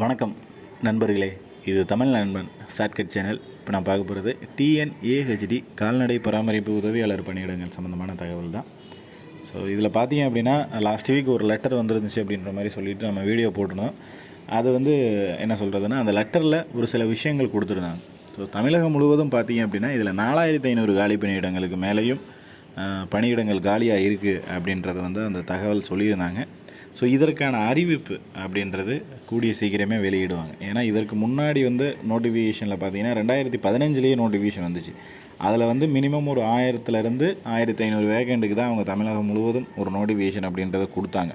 வணக்கம் நண்பர்களே இது தமிழ் நண்பன் ஷார்ட்கட் சேனல் இப்போ நான் பார்க்க போகிறது டிஎன்ஏஹெச்டி கால்நடை பராமரிப்பு உதவியாளர் பணியிடங்கள் சம்மந்தமான தகவல் தான். ஸோ இதில் பார்த்தீங்க அப்படின்னா லாஸ்ட் வீக் ஒரு லெட்டர் வந்துருந்துச்சு அப்படின்ற மாதிரி சொல்லிட்டு நம்ம வீடியோ போட்டிருந்தோம். அது வந்து என்ன சொல்கிறதுனா அந்த லெட்டரில் ஒரு சில விஷயங்கள் கொடுத்துருந்தாங்க. ஸோ தமிழகம் முழுவதும் பார்த்தீங்க அப்படின்னா இதில் நாலாயிரத்தி ஐநூறு காலி பணியிடங்களுக்கு மேலேயும் பணியிடங்கள் காலியாக இருக்குது அப்படின்றத வந்து அந்த தகவல் சொல்லியிருந்தாங்க. ஸோ இதற்கான அறிவிப்பு அப்படின்றது கூடிய சீக்கிரமே வெளியிடுவாங்க. ஏன்னா இதற்கு முன்னாடி வந்து நோட்டிஃபிகேஷனில் பார்த்தீங்கன்னா ரெண்டாயிரத்தி பதினஞ்சுலேயே நோட்டிஃபிகேஷன் வந்துச்சு. அதில் வந்து மினிமம் ஒரு ஆயிரத்துலேருந்து ஆயிரத்தி ஐநூறு வேகண்ட்டுக்கு தான் அவங்க தமிழகம் முழுவதும் ஒரு நோட்டிஃபிகேஷன் அப்படின்றத கொடுத்தாங்க.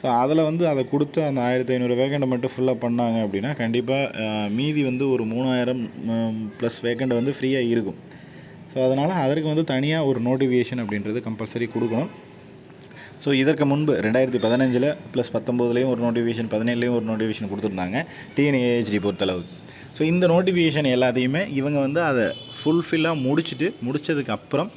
ஸோ அதில் வந்து அதை கொடுத்து அந்த ஆயிரத்தி ஐநூறு வேகண்டை மட்டும் ஃபுல்லாக பண்ணாங்க அப்படின்னா கண்டிப்பாக மீதி வந்து ஒரு மூணாயிரம் ப்ளஸ் வேகண்ட் வந்து ஃப்ரீயாக இருக்கும். ஸோ அதனால் அதற்கு வந்து தனியாக ஒரு நோட்டிஃபிகேஷன் அப்படின்றது கம்பல்சரி கொடுக்கணும். ஸோ இதற்கு முன்பு ரெண்டாயிரத்தி பதினஞ்சில் ப்ளஸ் பத்தொம்போதுலேயும் ஒரு நோட்டிஃபிகேஷன் பதினேழுலேயும் ஒரு நோட்டிஃபிகேஷன் கொடுத்துருந்தாங்க. டிஎன்ஏஹெச்டி பொறுத்தளவு. ஸோ இந்த நோட்டிஃபிகேஷன் எல்லாத்தையுமே இவங்க வந்து அதை ஃபுல்ஃபில்லாக முடிச்சுட்டு முடித்ததுக்கு அப்புறம்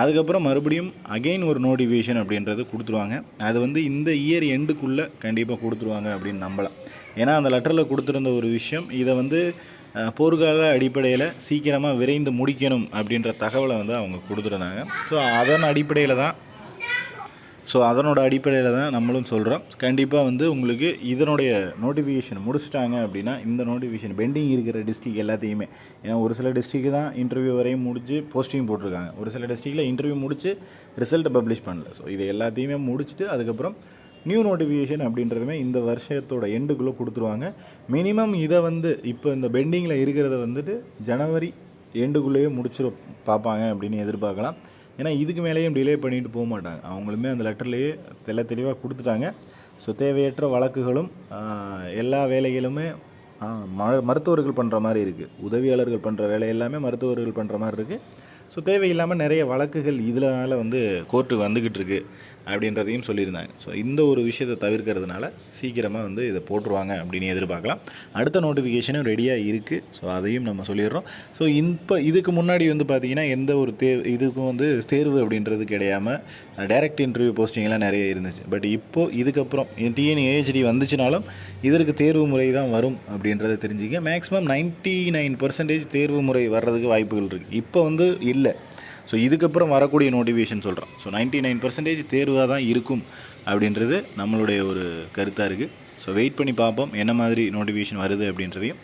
அதுக்கப்புறம் மறுபடியும் அகெயின் ஒரு நோட்டிஃபிகேஷன் அப்படின்றது கொடுத்துருவாங்க. அது வந்து இந்த இயர் எண்டுக்குள்ளே கண்டிப்பாக கொடுத்துருவாங்க அப்படின்னு நம்பலாம். ஏன்னா அந்த லெட்டரில் கொடுத்துருந்த ஒரு விஷயம் இதை வந்து போர்க்கால அடிப்படையில் சீக்கிரமாக விரைந்து முடிக்கணும் அப்படின்ற தகவலை வந்து அவங்க கொடுத்துருந்தாங்க. ஸோ அதன் அடிப்படையில் தான் ஸோ அதனோட அடிப்படையில் தான் நம்மளும் சொல்கிறோம் கண்டிப்பாக வந்து உங்களுக்கு இதனுடைய நோட்டிஃபிகேஷன் முடிச்சிட்டாங்க அப்படின்னா இந்த நோட்டிஃபிகேஷன் பெண்டிங் இருக்கிற டிஸ்ட்ரிக் எல்லாத்தையுமே ஏன்னா ஒரு சில டிஸ்ட்ரிக்கு தான் இன்டர்வியூ வரையும் முடிச்சு போஸ்டிங் போட்டிருக்காங்க. ஒரு சில டிஸ்ட்ரிக்டில் இன்டர்வியூ முடிச்சு ரிசல்ட்டை பப்ளிஷ் பண்ணல. ஸோ இது எல்லாத்தையுமே முடிச்சுட்டு அதுக்கப்புறம் நியூ நோட்டிஃபிகேஷன் அப்படின்றதுமே இந்த வருஷத்தோட எண்டுக்குள்ளே கொடுத்துருவாங்க. மினிமம் இதை வந்து இப்போ இந்த பெண்டிங்கில் இருக்கிறத வந்துட்டு ஜனவரி எண்டுக்குள்ளேயே முடிச்சிட பார்ப்பாங்க அப்படின்னு எதிர்பார்க்கலாம். ஏன்னா இதுக்கு மேலேயும் டிலே பண்ணிட்டு போக மாட்டாங்க. அவங்களுமே அந்த லெட்டர்லேயே தெள்ள தெளிவாக கொடுத்துட்டாங்க. ஸோ தேவையற்ற வழக்குகளும் எல்லா வேலைகளுமே ம மருத்துவர்கள் பண்ணுற மாதிரி இருக்குது உதவியாளர்கள் பண்ணுற வேலை எல்லாமே மருத்துவர்கள் பண்ணுற மாதிரி இருக்குது ஸோ தேவையில்லாமல் நிறைய வழக்குகள் இதனால வந்து கோர்ட்டுக்கு வந்துக்கிட்டு இருக்குது அப்படின்றதையும் சொல்லியிருந்தாங்க. ஸோ இந்த ஒரு விஷயத்தை தவிர்க்கிறதுனால சீக்கிரமாக வந்து இதை போட்டுருவாங்க அப்படின்னு எதிர்பார்க்கலாம். அடுத்த நோட்டிஃபிகேஷனும் ரெடியாக இருக்குது ஸோ அதையும் நம்ம சொல்லிடுறோம். ஸோ இப்போ இதுக்கு முன்னாடி வந்து பார்த்திங்கன்னா எந்த ஒரு தேர்வு இதுக்கும் வந்து தேர்வு அப்படின்றது கிடையாமல் டைரக்ட் இன்டர்வியூ போஸ்டிங்லாம் நிறைய இருந்துச்சு. பட் இப்போது இதுக்கப்புறம் டிஎன்ஏஹெச்டி வந்துச்சுனாலும் இதற்கு தேர்வு முறை தான் வரும் அப்படின்றத தெரிஞ்சுக்க. மேக்ஸிமம் நைன்ட்டி நைன் பர்சன்டேஜ் தேர்வு முறை வர்றதுக்கு வாய்ப்புகள் இருக்குது இப்போ வந்து இல்லை. ஸோ இதுக்கப்புறம் வரக்கூடிய நோட்டிஃபிகேஷன் சொல்கிறோம் ஸோ நைன்ட்டி நைன் பர்சன்டேஜ் தேர்வாக தான் இருக்கும் அப்படின்றது நம்மளுடைய ஒரு கருத்தாக இருக்குது ஸோ வெயிட் பண்ணி பார்ப்போம் என்ன மாதிரி நோட்டிஃபிகேஷன் வருது அப்படின்றதையும்.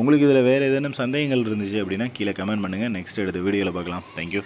உங்களுக்கு இதில் வேறு ஏதேனும் சந்தேகங்கள் இருந்துச்சு அப்படின்னா கீழே கமெண்ட் பண்ணுங்கள் நெக்ஸ்ட் எடுத்த வீடியோவில் பார்க்கலாம். தேங்க்யூ